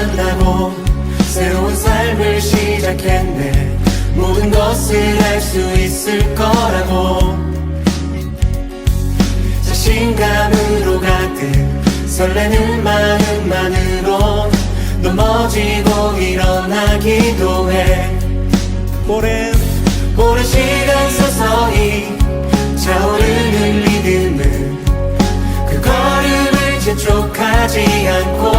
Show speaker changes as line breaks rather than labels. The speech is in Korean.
만나고 새로운 삶을 시작했네. 모든 것을 알 수 있을 거라고. 자신감으로 가득 설레는 마음만으로 넘어지고 일어나기도 해.
오랜
오랜 시간 서서히 차오르는 믿음은 그 걸음을 재촉하지 않고